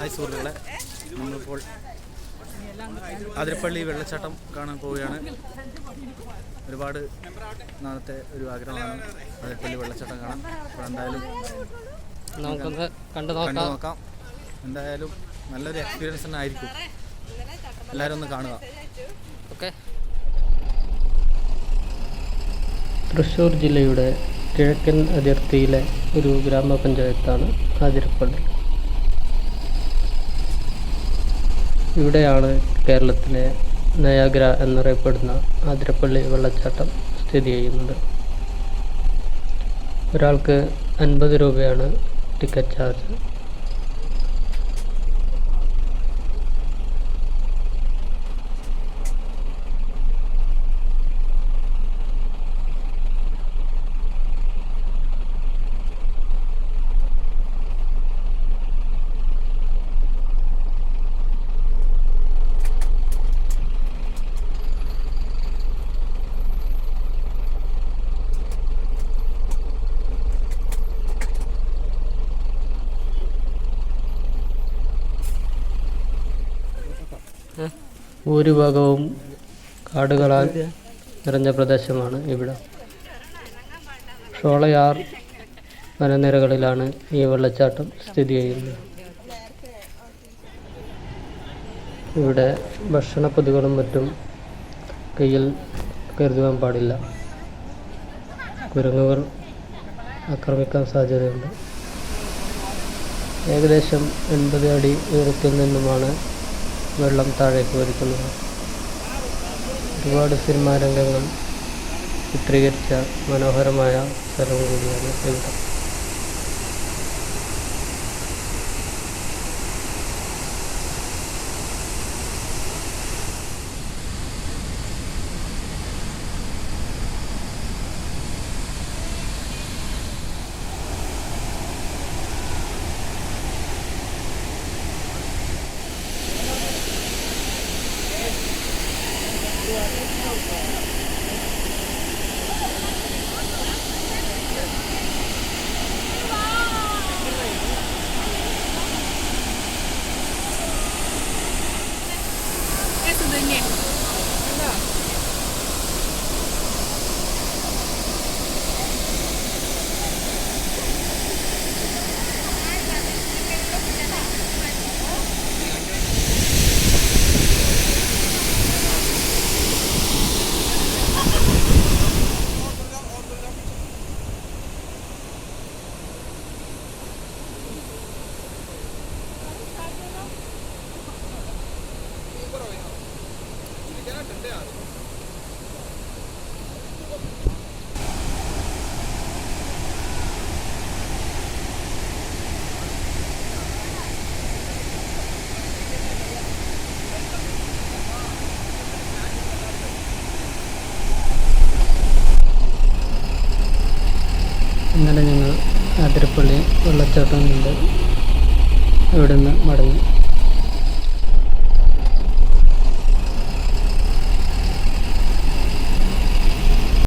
Hi സുഹൃത്തുക്കളെ നമ്മളിപ്പോൾ അതിരപ്പള്ളി വെള്ളച്ചാട്ടം കാണാൻ പോവുകയാണ്. ഒരുപാട് നാളത്തെ ഒരു ആഗ്രഹമാണ് അതിരപ്പള്ളി വെള്ളച്ചാട്ടം കാണാൻ. അപ്പോൾ എന്തായാലും നമുക്കൊന്ന് കണ്ടു നോക്കാം. എന്തായാലും നല്ലൊരു എക്സ്പീരിയൻസ് തന്നെ ആയിരിക്കും. എല്ലാവരും ഒന്ന് കാണുക. ഓക്കെ. തൃശ്ശൂർ ജില്ലയുടെ കിഴക്കൻ അതിർത്തിയിലെ ഒരു ഗ്രാമപഞ്ചായത്താണ് അതിരപ്പള്ളി. ഇവിടെയാണ് കേരളത്തിലെ നയാഗ്ര എന്നറിയപ്പെടുന്ന ആതിരപ്പള്ളി വെള്ളച്ചാട്ടം സ്ഥിതി ചെയ്യുന്നത്. ഒരാൾക്ക് അൻപത് രൂപയാണ് ടിക്കറ്റ് ചാർജ്. ഭൂരിഭാഗവും കാടുകളാൽ നിറഞ്ഞ പ്രദേശമാണ് ഇവിടെ. ഷോളയാർ വനനിരകളിലാണ് ഈ വെള്ളച്ചാട്ടം സ്ഥിതി ചെയ്യുന്നത്. ഇവിടെ ഭക്ഷണപ്പൊതികളും മറ്റും കയ്യിൽ കരുതുവാൻ പാടില്ല. കുരങ്ങുകൾ ആക്രമിക്കാൻ സാധ്യതയുണ്ട്. ഏകദേശം എൺപത് അടി ഉയരത്തിൽ നിന്നുമാണ് വെള്ളം താഴേക്ക് വരുത്തുന്നത് ഒരുപാട് സിനിമാ രംഗങ്ങൾ ചിത്രീകരിച്ച മനോഹരമായ സ്ഥലം കൂടിയാണ് ഇവിടെ. ഇന്നലെ ഞങ്ങൾ അതിരപ്പള്ളി വെള്ളച്ചാട്ടം കണ്ട് ഇവിടെ നിന്ന് മടങ്ങി.